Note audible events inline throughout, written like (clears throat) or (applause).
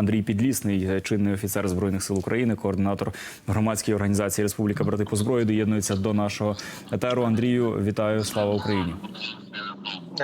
Андрій Підлісний, е, чинний офіцер збройних сил України, координатор громадської організації Республіка Брати по зброї, доєднується до нашого етеру. Андрію, вітаю! Слава Україні!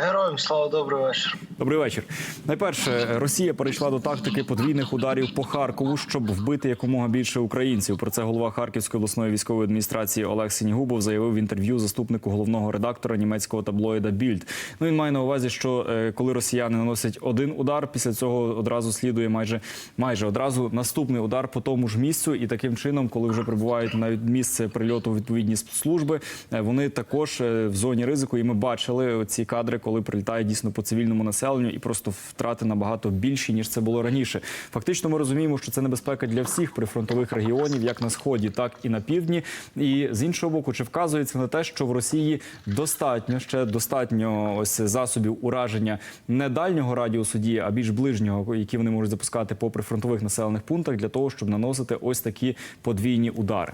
Героям слава добрий вечір. Добрий вечір. Найперше, Росія перейшла до тактики подвійних ударів по Харкову, щоб вбити якомога більше українців. Про це голова Харківської обласної військової адміністрації Олег Сінігубов заявив в інтерв'ю заступнику головного редактора німецького таблоїда Більд. Ну він має на увазі, що е, коли росіяни наносять один удар, після цього одразу слідує майже майже одразу наступний удар по тому ж місцю, і таким чином, коли вже прибувають на місце прильоту відповідні служби, е, вони також е, в зоні ризику. І ми бачили ці кадри, коли прилітає дійсно по цивільному населенню, і просто втрати набагато більші ніж це було раніше. Фактично, ми розуміємо, що це небезпека для всіх прифронтових регіонів, як на сході, так і на півдні. І з іншого боку, чи вказується на те, що в Росії достатньо ще достатньо ось засобів ураження не дальнього радіусу дії, а більш ближнього, які вони можуть запускати по прифронтових населених пунктах для того, щоб наносити ось такі подвійні удари.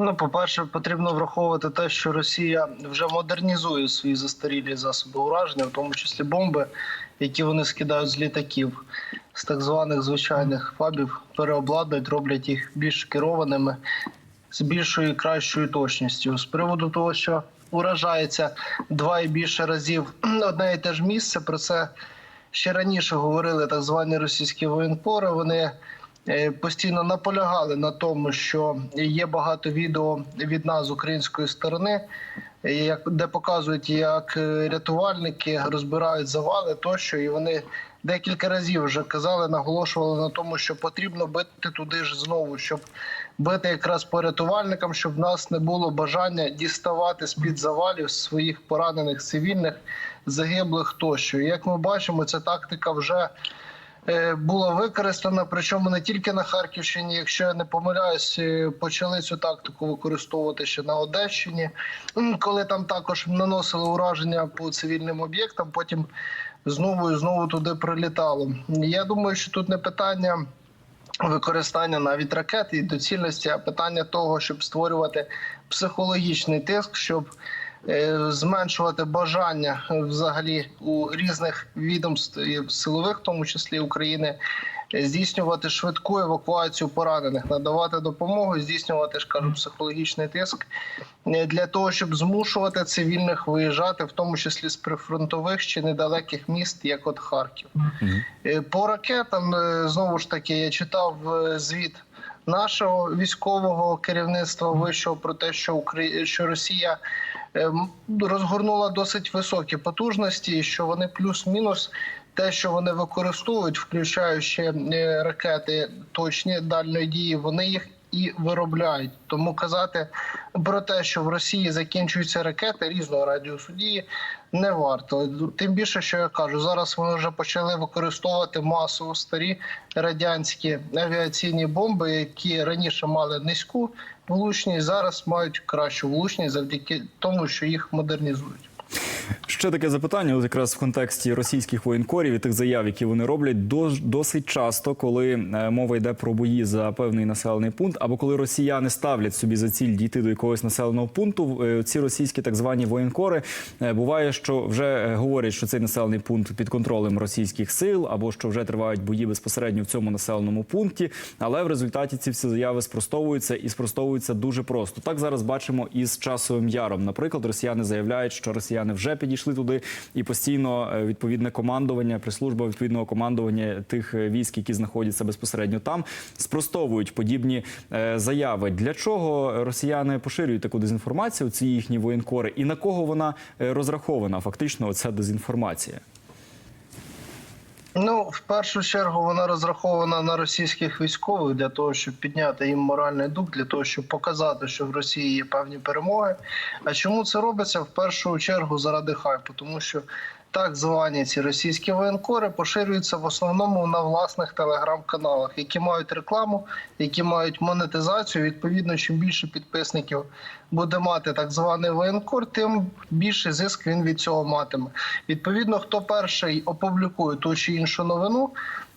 Ну, по-перше, потрібно враховувати те, що Росія вже модернізує свої застарілі засоби ураження, в тому числі бомби, які вони скидають з літаків, з так званих звичайних фабів, переобладнують, роблять їх більш керованими, з більшою і кращою точністю. З приводу того, що уражається два і більше разів (clears throat) одне і те ж місце, про це ще раніше говорили так звані російські воєнкори. Вони постійно наполягали на тому, що є багато відео від нас з української сторони, е, як де показують, як е, рятувальники розбирають завали тощо, і вони декілька разів вже казали, наголошували на тому, що потрібно бити туди ж знову, щоб бити якраз по рятувальникам, щоб в нас не було бажання діставати з під завалів своїх поранених цивільних, загиблих тощо. І як ми бачимо, ця тактика вже е, була використана, причому не тільки на Харківщині. Якщо я не помиляюсь, е, почали цю тактику використовувати ще на Одещині, коли там також наносили ураження по цивільним об'єктам. Потім знову і знову туди прилітало. Я думаю, що тут не питання. Використання навіть ракет і доцільності, а питання того, щоб створювати психологічний тиск, щоб зменшувати бажання е, взагалі у різних відомств і силових, в тому числі України, е, здійснювати швидку евакуацію поранених, надавати допомогу, здійснювати ж кажу, психологічний тиск е, для того, щоб змушувати цивільних виїжджати, в тому числі з прифронтових чи недалеких міст, як от Харків. Е, По ракетам е, знову ж таки я читав е, звіт нашого військового керівництва вищого про те, що Украї... що Росія е, розгорнула досить високі потужності, що вони плюс-мінус. Те, що вони використовують, включаючи е, ракети точні дальної дії, вони їх і виробляють. Тому казати про те, що в Росії закінчуються ракети різного радіусу дії, не варто. Тим більше, що я кажу, зараз вони вже почали використовувати масово старі радянські авіаційні бомби, які раніше мали низьку влучність, зараз мають кращу влучність завдяки тому, що їх модернізують. Ще таке запитання, от якраз в контексті російських воєнкорів і тих заяв, які вони роблять, дос- досить часто, коли е, мова йде про бої за певний населений пункт, або коли росіяни ставлять собі за ціль дійти до якогось населеного пункту, е, ці російські так звані воєнкори е, буває, що вже говорять, що цей населений пункт під контролем російських сил, або що вже тривають бої безпосередньо в цьому населеному пункті. Але в результаті ці всі заяви спростовуються і спростовуються дуже просто. Так зараз бачимо із часовим яром. Наприклад, росіяни заявляють, що росіяни вже підійшли туди, і постійно е, відповідне командування, прислужба відповідного командування тих е, військ, які знаходяться безпосередньо там, спростовують подібні е, заяви. Для чого росіяни поширюють таку дезінформацію? Ці їхні воєнкори, і на кого вона розрахована? Фактично, оця дезінформація. Ну, в першу чергу вона розрахована на російських військових для того, щоб підняти їм моральний дух, для того, щоб показати, що в Росії є певні перемоги. А чому це робиться? В першу чергу заради хайпу, тому що так звані ці російські воєнкори поширюються в основному на власних телеграм-каналах, які мають рекламу, які мають монетизацію. Відповідно, чим більше підписників буде мати так званий воєнкор, тим більше зиск він від цього матиме. Відповідно, хто перший опублікує ту чи іншу новину,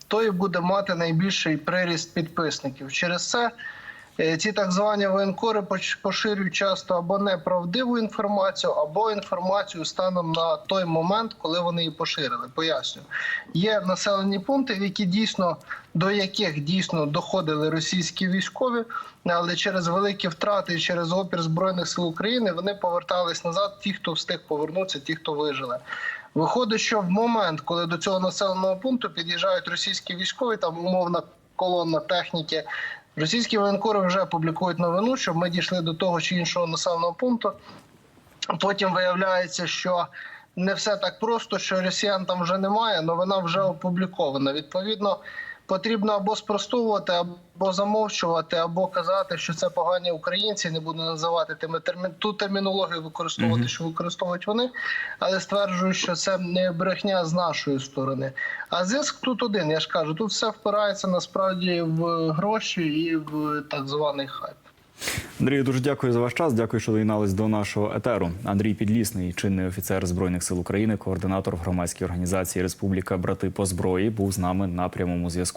той буде мати найбільший приріст підписників. Через це Ці так звані воєнкори поширюють часто або неправдиву інформацію, або інформацію станом на той момент, коли вони її поширили. Поясню, є населені пункти, які дійсно до яких дійсно доходили російські військові, але через великі втрати через опір збройних сил України вони повертались назад. Ті, хто встиг повернутися, ті, хто вижили. Виходить, що в момент, коли до цього населеного пункту під'їжджають російські військові, там умовна колона техніки. Російські воєнкори вже публікують новину, що ми дійшли до того чи іншого населеного пункту. Потім виявляється, що не все так просто, що росіян там вже немає, новина вже опублікована. Відповідно, потрібно або спростовувати, або замовчувати, або казати, що це погані українці, не буду називати тими термін... ту термінологію використовувати, що використовують вони, але стверджую, що це не брехня з нашої сторони. А зиск тут один. Я ж кажу, тут все впирається насправді в гроші і в так званий хайп. Андрію, дуже дякую за ваш час. Дякую, що доєднались до нашого етеру. Андрій Підлісний, чинний офіцер збройних сил України, координатор в громадській організації Республіка Брати по зброї, був з нами на прямому зв'язку.